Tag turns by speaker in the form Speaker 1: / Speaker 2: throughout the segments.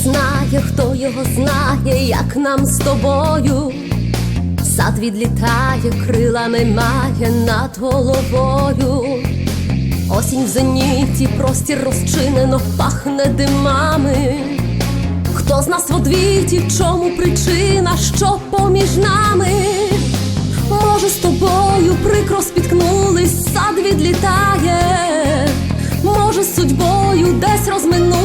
Speaker 1: відлітає, хто його знає, як нам з тобою. Сад відлітає, крилами має над головою. Осінь в зеніті, простір розчинено, пахне димами. Хто з нас в одвіті, в чому причина, що поміж нами? Може, з тобою прикро спіткнулись, сад відлітає, може, з судьбою десь розминулись,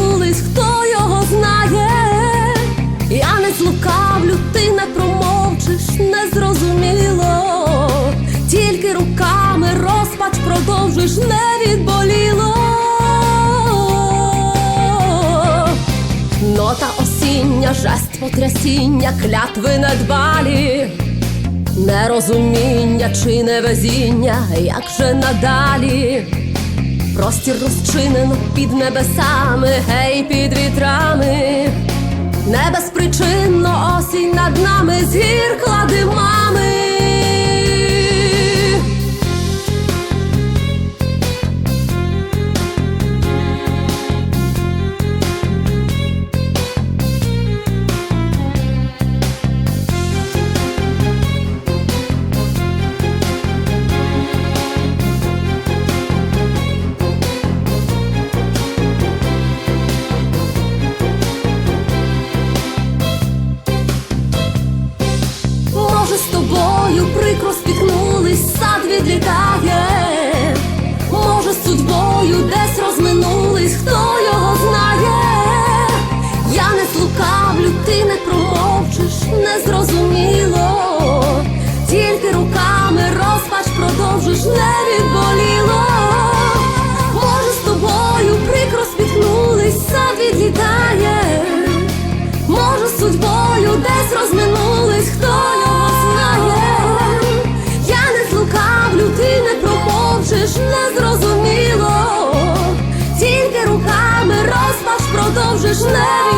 Speaker 1: продовжиш, не відболіло. Нота осіння, жест потрясіння, клятви недбалі, нерозуміння чи невезіння, як же надалі, простір розчинено під небесами, гей під вітрами, не безпричинно осінь над нами з тобою прикро спіткнулись, сад відлітає, може, з судьбою десь розминулись, хто його знає, я не слукавлю, ти не промовчиш, не зрозуміло, тільки руками розпач продовжиш, не Just lewić